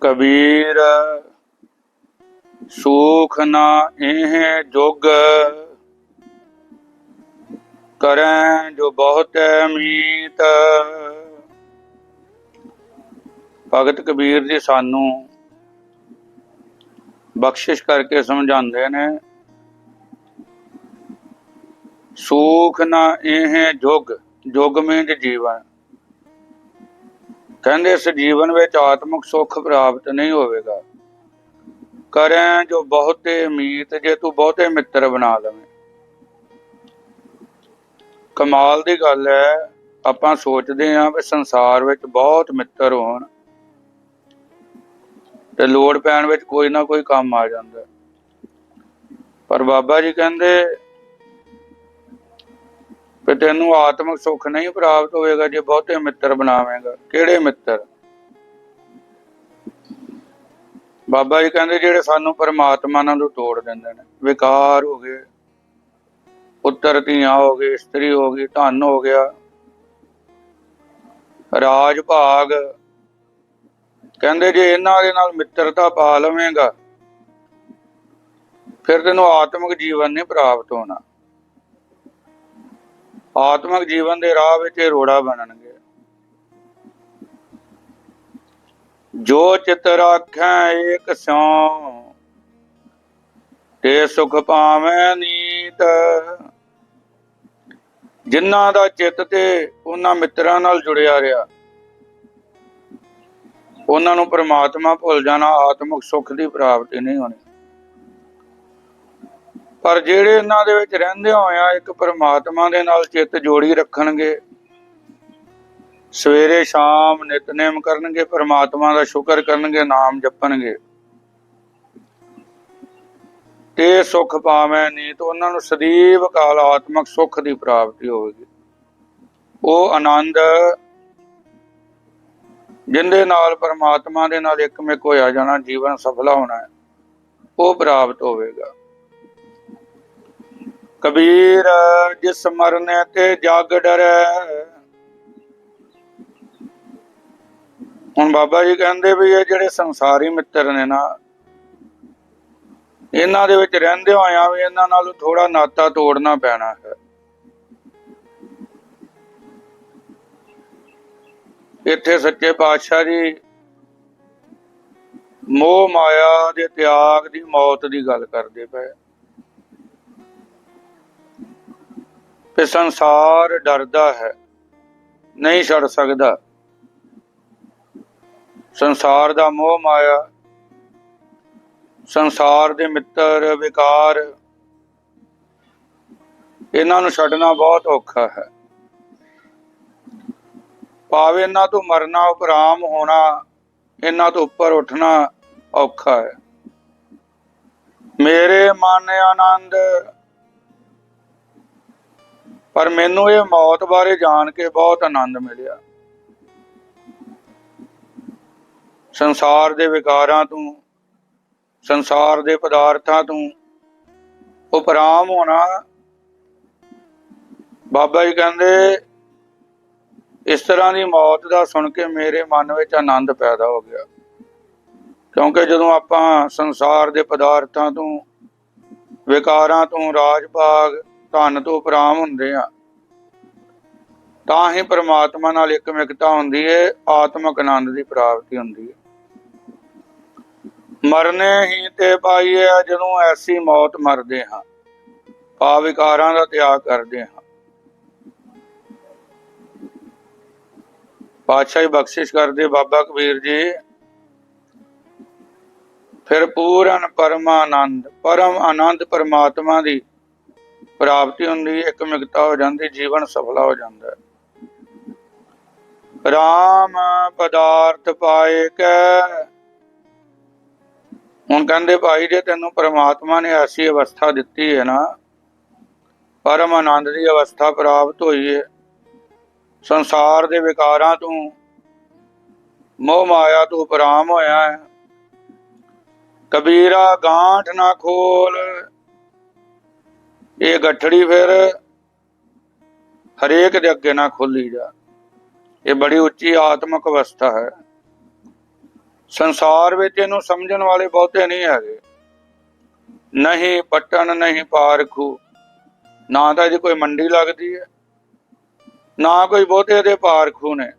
ਕਬੀਰ, ਸੂਖ ਨਾ ਇਹ ਜੁਗ। ਕਰੈ ਜੋ ਬਹੁਤ ਮੀਤ। ਭਗਤ ਕਬੀਰ ਜੀ ਸਾਨੂੰ ਬਖਸ਼ਿਸ਼ ਕਰਕੇ ਸਮਝਾਉਂਦੇ ਨੇ, ਸੂਖ ਨਾ ਇਹ ਜੁਗ ਜੁਗ ਮੇਂ ਜੀਵਨ। ਕਹਿੰਦੇ ਇਸ ਜੀਵਨ ਵਿੱਚ ਆਤਮਿਕ ਸੁੱਖ ਪ੍ਰਾਪਤ ਨਹੀਂ ਹੋਵੇਗਾ। ਕਰੈ ਜੋ ਬਹੁਤੇ ਮੀਤ, ਜੇ ਤੂੰ ਬਹੁਤੇ ਮਿੱਤਰ ਬਣਾ ਲਵੇਂ। ਕਮਾਲ ਦੀ ਗੱਲ ਹੈ, ਆਪਾਂ ਸੋਚਦੇ ਹਾਂ ਵੀ ਸੰਸਾਰ ਵਿੱਚ ਬਹੁਤ ਮਿੱਤਰ ਹੋਣ ਤੇ ਲੋੜ ਪੈਣ ਵਿੱਚ ਕੋਈ ਨਾ ਕੋਈ ਕੰਮ ਆ ਜਾਂਦਾ। ਪਰ ਬਾਬਾ ਜੀ ਕਹਿੰਦੇ ਕਿ ਤੈਨੂੰ ਆਤਮਿਕ ਸੁੱਖ ਨਹੀਂ ਪ੍ਰਾਪਤ ਹੋਵੇਗਾ ਜੇ ਬਹੁਤੇ ਮਿੱਤਰ ਬਣਾਵੇਂਗਾ। ਕਿਹੜੇ ਮਿੱਤਰ? ਬਾਬਾ ਜੀ ਕਹਿੰਦੇ ਜਿਹੜੇ ਸਾਨੂੰ ਪਰਮਾਤਮਾ ਨਾਲ ਤੋੜ ਦਿੰਦੇ ਨੇ, ਵਿਕਾਰ ਹੋ ਗਏ, ਪੁੱਤਰ ਧੀਆਂ ਹੋ ਗਏ, ਇਸਤਰੀ ਹੋ ਗਈ, ਧਨ ਹੋ ਗਿਆ, ਰਾਜ ਭਾਗ। ਕਹਿੰਦੇ ਜੇ ਇਹਨਾਂ ਦੇ ਨਾਲ ਮਿੱਤਰਤਾ ਪਾ ਲਵੇਂਗਾ, ਫਿਰ ਤੈਨੂੰ ਆਤਮਿਕ ਜੀਵਨ ਨਹੀਂ ਪ੍ਰਾਪਤ ਹੋਣਾ। ਆਤਮਿਕ ਜੀਵਨ ਦੇ ਰਾਹ ਵਿੱਚ ਇਹ ਰੋੜਾ ਬਣਨਗੇ। ਜੋ ਚਿਤ ਰਾਖੈ, ਏਕ ਸਿਉ, ਤੇ ਸੁਖ ਪਾਵੈ ਨੀਤ। ਜਿਨ੍ਹਾਂ ਦਾ ਚਿੱਤ ਤੇ ਉਹਨਾਂ ਮਿੱਤਰਾਂ ਨਾਲ ਜੁੜਿਆ ਰਿਹਾ, ਉਹਨਾਂ ਨੂੰ ਪ੍ਰਮਾਤਮਾ ਭੁੱਲ ਜਾਣਾ, ਆਤਮਿਕ ਸੁਖ ਦੀ ਪ੍ਰਾਪਤੀ ਨਹੀਂ ਹੋਣੀ। ਪਰ ਜਿਹੜੇ ਇਹਨਾਂ ਦੇ ਵਿੱਚ ਰਹਿੰਦੇ ਹੋਇਆ ਇੱਕ ਪਰਮਾਤਮਾ ਦੇ ਨਾਲ ਚਿੱਤ ਜੋੜੀ ਰੱਖਣਗੇ। ਸਵੇਰੇ ਸ਼ਾਮ ਨਿਤਨੇਮ ਕਰਨਗੇ, ਪਰਮਾਤਮਾ ਦਾ ਸ਼ੁਕਰ ਕਰਨਗੇ, ਨਾਮ ਜਪਣਗੇ। ਤੇ ਸੁਖ ਪਾਵੇਂ ਨਹੀਂ ਤਾਂ ਉਹਨਾਂ ਨੂੰ ਸਦੀਵ ਕਾਲ ਆਤਮਿਕ ਸੁਖ ਦੀ ਪ੍ਰਾਪਤੀ ਹੋਵੇਗੀ। ਉਹ ਆਨੰਦ ਜਿੰਦੇ ਨਾਲ ਪਰਮਾਤਮਾ ਦੇ ਨਾਲ ਇੱਕਮਿਕ ਹੋਇਆ ਜਾਣਾ, ਜੀਵਨ ਸਫਲਾ ਹੋਣਾ ਹੈ ਉਹ ਪ੍ਰਾਪਤ ਹੋਵੇਗਾ। ਕਬੀਰ, ਜਿਸ ਮਰਨੇ ਤੇ ਜਗ ਡਰੈ। ਹੁਣ ਬਾਬਾ ਜੀ ਕਹਿੰਦੇ ਵੀ ਇਹ ਜਿਹੜੇ ਸੰਸਾਰੀ ਮਿੱਤਰ ਨੇ ਨਾ, ਇਹਨਾਂ ਦੇ ਵਿੱਚ ਰਹਿੰਦੇ ਹੋਇਆਂ ਵੀ ਇਹਨਾਂ ਨਾਲ ਥੋੜਾ ਨਾਤਾ ਤੋੜਨਾ ਪੈਣਾ ਹੈ। ਇੱਥੇ ਸੱਚੇ ਪਾਤਸ਼ਾਹ ਜੀ, ਮੋਹ ਮਾਇਆ ਦੇ ਤਿਆਗ ਦੀ ਮੌਤ ਦੀ ਗੱਲ ਕਰਦੇ ਪਏ। ਕਿ ਸੰਸਾਰ ਡਰਦਾ ਹੈ, ਨਹੀਂ ਛੱਡ ਸਕਦਾ। ਸੰਸਾਰ ਦਾ ਮੋਹ ਮਾਇਆ, ਸੰਸਾਰ ਦੇ ਮਿੱਤਰ ਵਿਕਾਰ, ਇਹਨਾਂ ਨੂੰ ਛੱਡਣਾ ਬਹੁਤ ਔਖਾ ਹੈ। ਭਾਵੇਂ ਇਹਨਾਂ ਤੋਂ ਮਰਨਾ ਉਪਰਾਮ ਹੋਣਾ, ਇਹਨਾਂ ਤੋਂ ਉੱਪਰ ਉੱਠਣਾ ਔਖਾ ਹੈ। ਮੇਰੇ ਮਨ ਆਨੰਦ ਪਰ ਮੈਨੂੰ ਇਹ ਮੌਤ ਬਾਰੇ ਜਾਣ ਕੇ ਬਹੁਤ ਆਨੰਦ ਮਿਲਿਆ। ਸੰਸਾਰ ਦੇ ਵਿਕਾਰਾਂ ਤੋਂ, ਸੰਸਾਰ ਦੇ ਪਦਾਰਥਾਂ ਤੋਂ ਉਪਰਾਮ ਹੋਣਾ, ਬਾਬਾ ਜੀ ਕਹਿੰਦੇ, ਇਸ ਤਰ੍ਹਾਂ ਦੀ ਮੌਤ ਦਾ ਸੁਣ ਕੇ ਮੇਰੇ ਮਨ ਵਿੱਚ ਆਨੰਦ ਪੈਦਾ ਹੋ ਗਿਆ। ਕਿਉਂਕਿ ਜਦੋਂ ਆਪਾਂ ਸੰਸਾਰ ਦੇ ਪਦਾਰਥਾਂ ਤੋਂ, ਵਿਕਾਰਾਂ ਤੋਂ ਰਾਜ ਭਾਗ ਧਨ ਤੋਂ ਉਪਰਾਮ ਹੁੰਦੇ ਆ। ਤਾਂ ਹੀ ਪ੍ਰਮਾਤਮਾ ਨਾਲ ਇੱਕਮਿਕਤਾ ਹੁੰਦੀ ਹੈ ਆਤਮਿਕ ਆਨੰਦ ਦੀ ਪ੍ਰਾਪਤੀ ਹੁੰਦੀ ਹੈ ਮਰਨੇ ਹੀ ਤੇ ਪਾਈਏ ਜਦੋਂ ਐਸੀ ਮੌਤ ਮਰਦੇ ਹਾਂ। ਪਾ ਵਿਕਾਰਾਂ ਦਾ ਤਿਆਗ ਕਰਦੇ ਹਾਂ। ਪਾਤਸ਼ਾਹੀ ਬਖਸ਼ਿਸ਼ ਕਰਦੇ ਬਾਬਾ ਕਬੀਰ ਜੀ। ਫਿਰ ਪੂਰਨ ਪਰਮਾਨੰਦ ਪਰਮ ਆਨੰਦ ਪਰਮਾਤਮਾ ਦੀ ਪ੍ਰਾਪਤੀ ਹੁੰਦੀ ਇੱਕ ਮਿਕਤਾ ਹੋ ਜਾਂਦੀ, ਜੀਵਨ ਸਫਲਾ ਹੋ ਜਾਂਦਾ ਹੈ। ਰਾਮ ਪਦਾਰਥ ਪਾਏ ਕੈ। ਹੁਣ ਕਹਿੰਦੇ, ਭਾਈ ਜੇ ਤੈਨੂੰ ਪ੍ਰਮਾਤਮਾ ਨੇ ਐਸੀ ਅਵਸਥਾ ਦਿੱਤੀ ਹੈ ਨਾ, ਪਰਮ ਆਨੰਦ ਦੀ ਅਵਸਥਾ ਪ੍ਰਾਪਤ ਹੋਈ ਹੈ, ਸੰਸਾਰ ਦੇ ਵਿਕਾਰਾਂ ਤੋਂ, ਮੋਹ ਮਾਇਆ ਤੋਂ ਉਪਰਾਮ ਹੋਇਆ ਹੈ। ਕਬੀਰਾ ਗਾਂਠ ਨਾ ਖੋਲ। ਇਹ ਗੱਠੜੀ ਫਿਰ ਹਰੇਕ ਦੇ ਅੱਗੇ ਨਾ ਖੋਲੀ ਜਾ। ਇਹ ਬੜੀ ਉੱਚੀ ਆਤਮਿਕ ਅਵਸਥਾ ਹੈ। ਸੰਸਾਰ ਵਿੱਚ ਇਹਨੂੰ ਸਮਝਣ ਵਾਲੇ ਬਹੁਤੇ ਨਹੀਂ ਹੈਗੇ। ਨਹੀਂ ਪਟਣ, ਨਹੀਂ ਪਾਰਖੂ। ਨਾ ਤਾਂ ਇਹਦੀ ਕੋਈ ਮੰਡੀ ਲੱਗਦੀ ਹੈ, ਨਾ ਕੋਈ ਬਹੁਤੇ ਇਹਦੇ ਪਾਰਖੂ ਨੇ।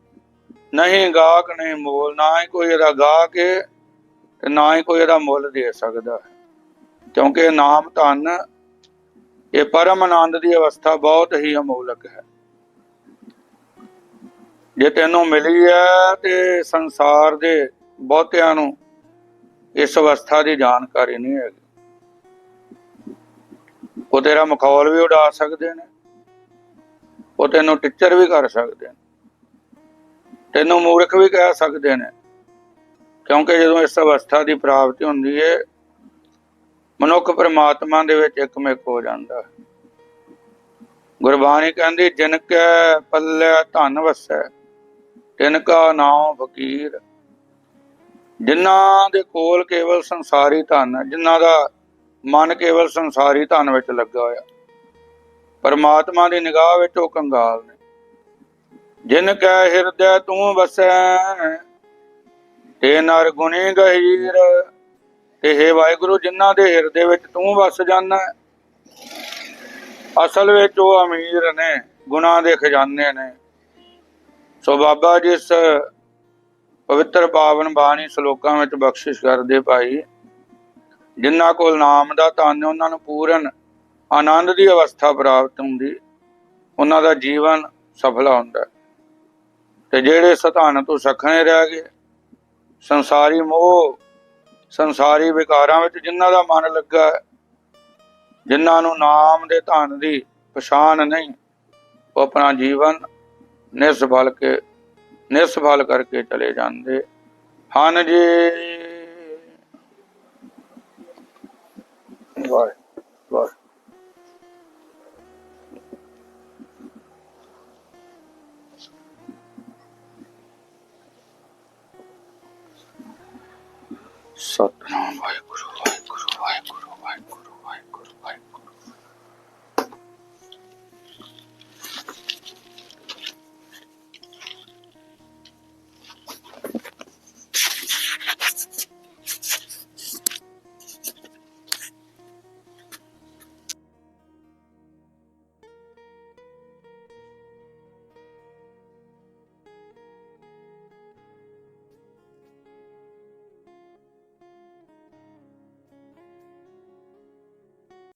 ਨਹੀਂ ਗਾਹਕ, ਨਹੀਂ ਮੋਲ, ਨਾ ਹੀ ਕੋਈ ਇਹਦਾ ਗਾਹਕ ਹੈ ਤੇ ਨਾ ਹੀ ਕੋਈ ਇਹਦਾ ਮੁੱਲ ਦੇ ਸਕਦਾ। ਹੈ ਕਿਉਂਕਿ ਇਹ ਨਾਮ ਧਨ ਇਹ ਪਰਮ ਆਨੰਦ ਦੀ ਅਵਸਥਾ ਬਹੁਤ ਹੀ ਅਮੋਲਕ ਹੈ। ਜੇ ਤੈਨੂੰ ਮਿਲੀ ਹੈ ਤੇ ਸੰਸਾਰ ਦੇ ਬਹੁਤਿਆਂ ਨੂੰ ਇਸ ਅਵਸਥਾ ਦੀ ਜਾਣਕਾਰੀ ਨਹੀਂ ਹੈਗੀ। ਉਹ ਤੇਰਾ ਮਖੌਲ ਵੀ ਉਡਾ ਸਕਦੇ ਨੇ। ਉਹ ਤੈਨੂੰ ਟੀਚਰ ਵੀ ਕਰ ਸਕਦੇ ਨੇ। ਤੈਨੂੰ ਮੂਰਖ ਵੀ ਕਹਿ ਸਕਦੇ ਨੇ। ਕਿਉਂਕਿ ਜਦੋਂ ਇਸ ਅਵਸਥਾ ਦੀ ਪ੍ਰਾਪਤੀ ਹੁੰਦੀ ਹੈ ਮਨੁੱਖ ਪਰਮਾਤਮਾ ਦੇ ਵਿੱਚ ਇੱਕਮਿਕ ਹੋ ਜਾਂਦਾ ਹੈ। ਗੁਰਬਾਣੀ ਕਹਿੰਦੀ, ਜਿਨ ਕੈ ਪੱਲੇ ਧਨ ਵਸੈ, ਤਿਨ ਕਾ ਨਾਮ ਫਕੀਰ ਜਿਨ੍ਹਾਂ ਦੇ ਕੋਲ ਕੇਵਲ ਸੰਸਾਰੀ ਧਨ ਹੈ, ਜਿਨ੍ਹਾਂ ਦਾ ਮਨ ਕੇਵਲ ਸੰਸਾਰੀ ਧਨ ਵਿੱਚ ਲੱਗਾ ਹੋਇਆ, ਪਰਮਾਤਮਾ ਦੀ ਨਿਗਾਹ ਵਿੱਚ ਉਹ ਕੰਗਾਲ ਨੇ। ਜਿਨ ਕੈ ਹਿਰਦੈ ਤੂੰ ਵਸੈ, ਤੇ ਨਰ ਗੁਣੀ ਗਹੀਰ। ਤੇ ਹੈ ਵਾਹਿਗੁਰੂ ਜਿਨ੍ਹਾਂ ਦੇ ਹਿਰਦੇ ਵਿੱਚ ਤੂੰ ਵਸ ਜਾਣਾ ਅਸਲ ਵਿੱਚ ਉਹ ਅਮੀਰ ਨੇ, ਗੁਨਾਹ ਦੇ ਖਜ਼ਾਨੇ ਨੇ। ਸੋ ਬਾਬਾ ਜੀ ਪਵਿੱਤਰ ਪਾਵਨ ਬਾਣੀ ਸ਼ਲੋਕਾਂ ਵਿੱਚ ਬਖਸ਼ਿਸ਼ ਕਰਦੇ ਭਾਈ, ਜਿਨ੍ਹਾਂ ਕੋਲ ਨਾਮ ਦਾ ਧਨ ਉਹਨਾਂ ਨੂੰ ਪੂਰਨ ਆਨੰਦ ਦੀ ਅਵਸਥਾ ਪ੍ਰਾਪਤ ਹੁੰਦੀ, ਉਹਨਾਂ ਦਾ ਜੀਵਨ ਸਫਲਾ ਹੁੰਦਾ ਤੇ ਜਿਹੜੇ ਸਤਾਨ ਤੋਂ ਸਖਣੇ ਰਹਿ ਗਏ, ਸੰਸਾਰੀ ਮੋਹ ਸੰਸਾਰੀ ਵਿਕਾਰਾਂ ਵਿੱਚ ਜਿਨ੍ਹਾਂ ਦਾ ਮਨ ਲੱਗਾ ਹੈ, ਜਿਨ੍ਹਾਂ ਨੂੰ ਨਾਮ ਦੇ ਧਨ ਦੀ ਪਛਾਣ ਨਹੀਂ ਉਹ ਆਪਣਾ ਜੀਵਨ ਨਿਸਫਲ ਕੇ ਨਿਸਫਲ ਕਰਕੇ ਚਲੇ ਜਾਂਦੇ ਹਨ ਜੀ। ਵਾਹ ਵਾਹ ਸਤਨਾਮ ਵਾਹਿਗੁਰੂ